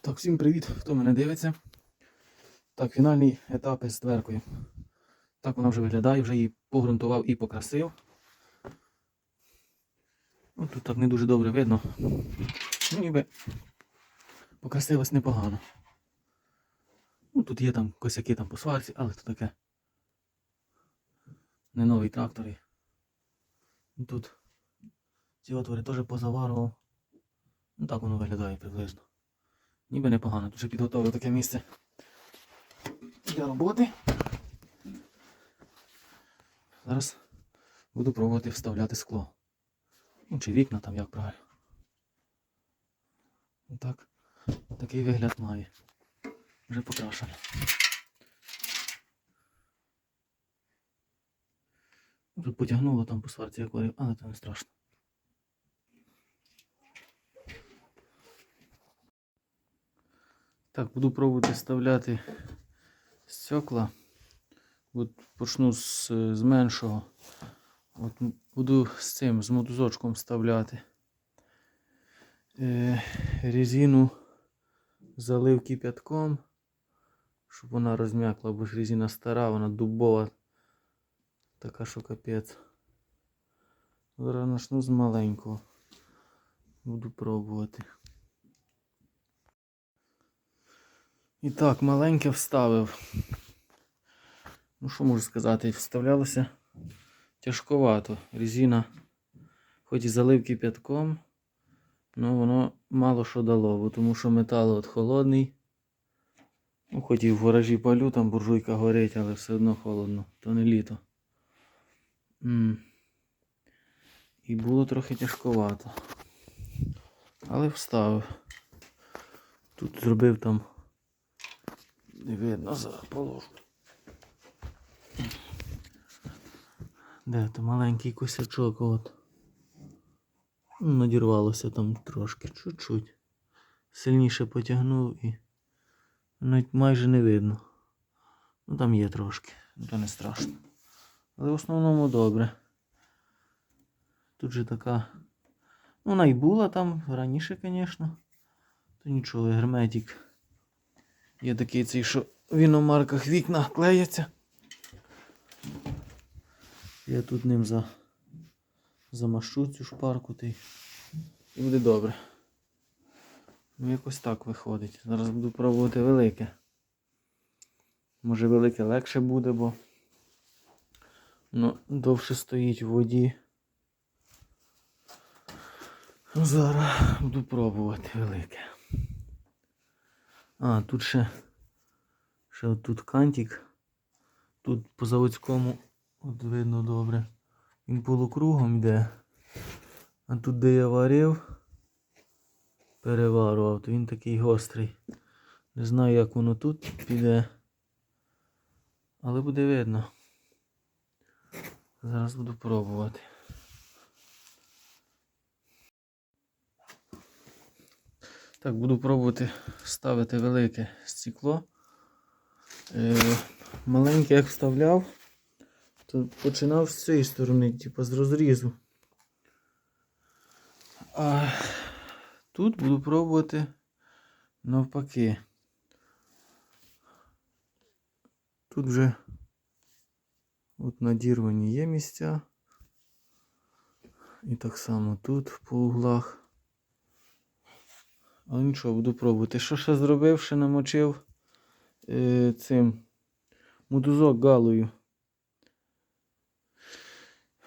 Так, всім привіт, хто мене дивиться. Так, фінальний етап із дверкою. Так вона вже виглядає, вже її погрунтував і покрасив. Ну, тут так не дуже добре видно. Ну, ніби покрасилось непогано. Ну, тут є там косяки там по сварці, але то таке. Не новий трактор. Тут ці отвори теж позаварував. Ну так воно виглядає приблизно. Ніби непогано. Тут вже підготовив таке місце для роботи. Зараз буду пробувати вставляти скло. Ну, чи вікна там як правильно. Отак. Такий вигляд має. Вже покрашено. Тут потягнуло там по сварці акваріум, але це не страшно. Так, буду пробувати вставляти стекла. От почну з, з меншого. От буду з цим, з мотузочком вставляти. Е, резину залив кипятком, щоб вона розм'якла, бо ж резина стара, вона дубова. Така, що капець. Зараз почну з маленького. Буду пробувати. І так, маленьке вставив. Ну, що можу сказати, вставлялося тяжковато. Резина, хоч і залив кипятком, але воно мало що дало, бо тому що метал от холодний. Ну, хоч і в гаражі палю, там буржуйка горить, але все одно холодно, то не літо. М. І було трохи тяжковато. Але вставив. Тут зробив там. Не видно, зараз положу. Де то маленький косячок от. Надірвалося там трошки, чуть-чуть. Сильніше потягнув і навіть майже не видно. Ну там є трошки, то не страшно. Але в основному добре. Тут же така. Ну, вона і була там раніше, звісно. То нічого, герметик. Є такий цей, що в іномарках вікна клеяться. Я тут ним за... замашу цю шпарку й і буде добре. Ну якось так виходить. Зараз буду пробувати велике. Може велике легше буде, бо воно довше стоїть в воді. Ну, Зараз буду пробувати велике. А, тут ще, ще от тут кантик. Тут по заводському, от видно добре. Він полукругом йде. А тут, де я варив, переварував, то він такий гострий. Не знаю, як воно тут піде. Але буде видно. Зараз буду пробувати. Так, буду пробувати ставити велике стекло. Е, маленьке як вставляв, то починав з цієї сторони, типу з розрізу. А тут буду пробувати навпаки. Тут вже от надірвані є місця. І так само тут по углах. Але нічого, буду пробувати. Що ще зробив, ще намочив е, цим мотузок галою.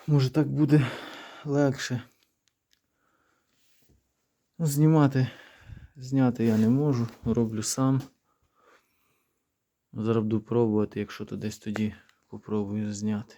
Може так буде легше. Ну, Знімати, зняти я не можу, роблю сам. Зараз буду пробувати, якщо то десь тоді попробую зняти.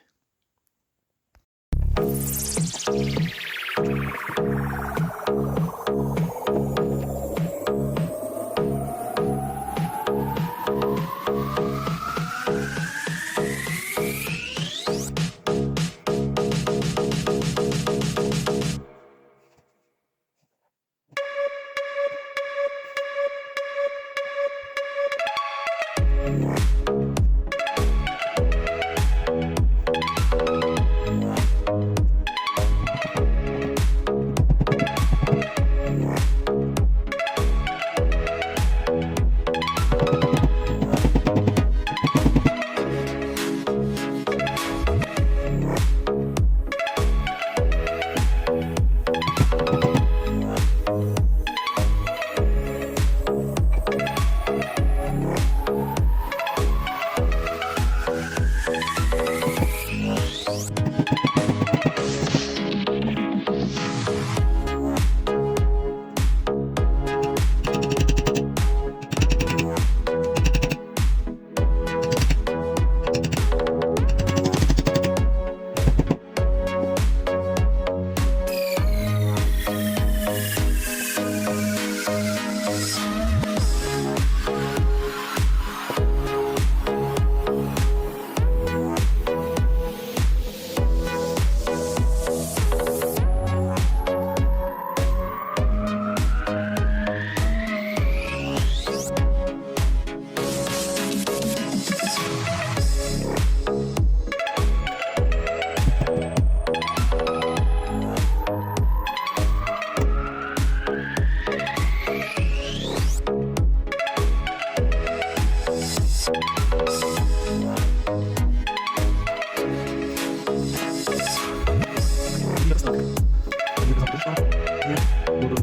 Ja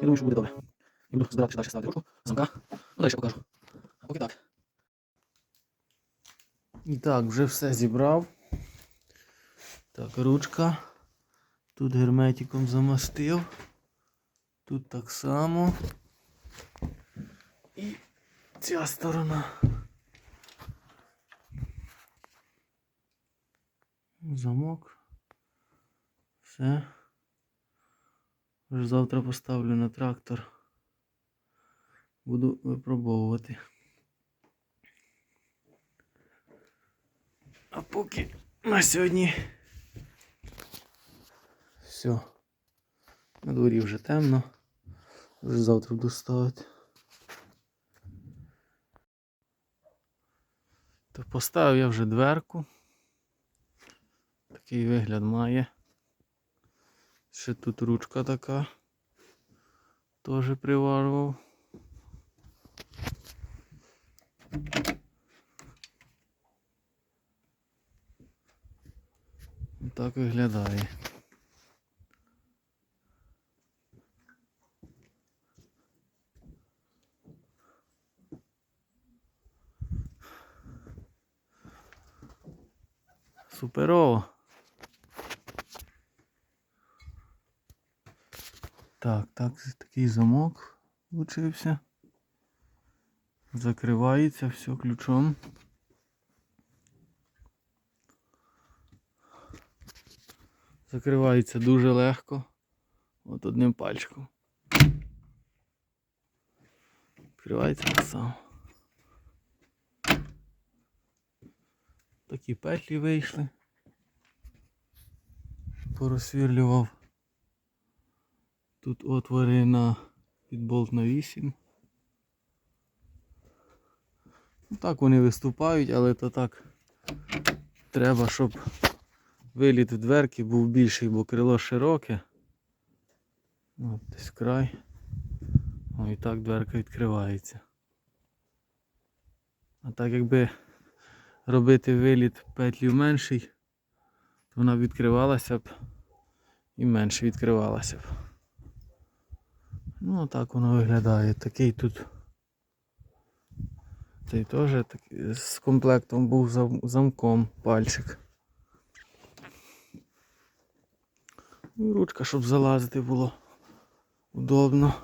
думаю, że буде добре. Я буду збиратися далі ставити ручку, замка, ну далі покажу. А поки так. І так, вже все зібрав. Так, ручка. Тут герметиком замастив. Тут так само. І ця сторона. Замок. Все. Вже завтра поставлю на трактор. Буду випробовувати. А поки на сьогодні все. На дворі вже темно. Вже завтра буду ставити. То поставив я вже дверку. Такий вигляд має. Ще тут ручка така. Теж приварював. Так виглядає. Суперово. Так, так, такий замок получився. Закривається все ключом. Закривається дуже легко. От одним пальчиком. Відкривається так само. Такі петлі вийшли. Порозсвірлював. Тут отвори на підболт на 8. Ну, так вони виступають, але то так треба, щоб виліт в дверки був більший, бо крило широке. От десь край. О, і так дверка відкривається. А так якби робити виліт петлів менший, то вона відкривалася б і менше відкривалася б. Ну так воно виглядає. Такий тут. Цей теж з комплектом був зам- замком пальчик. І ручка, щоб залазити було удобно.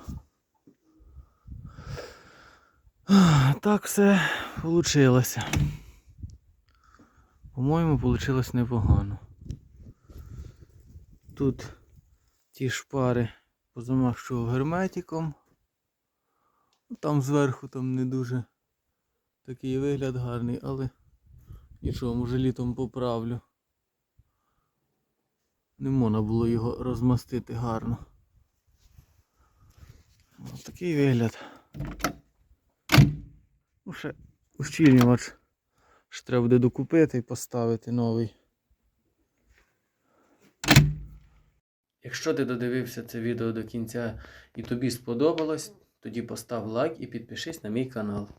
Так все вийшло. По-моєму, вийшло непогано. Тут ті шпари позамащував герметиком. Там зверху там не дуже такий вигляд гарний, але нічого, може літом поправлю. Не можна було його розмастити гарно. Ось такий вигляд. Ну, ще ущільнювач ще треба буде докупити і поставити новий. Якщо ти додивився це відео до кінця і тобі сподобалось, тоді постав лайк і підпишись на мій канал.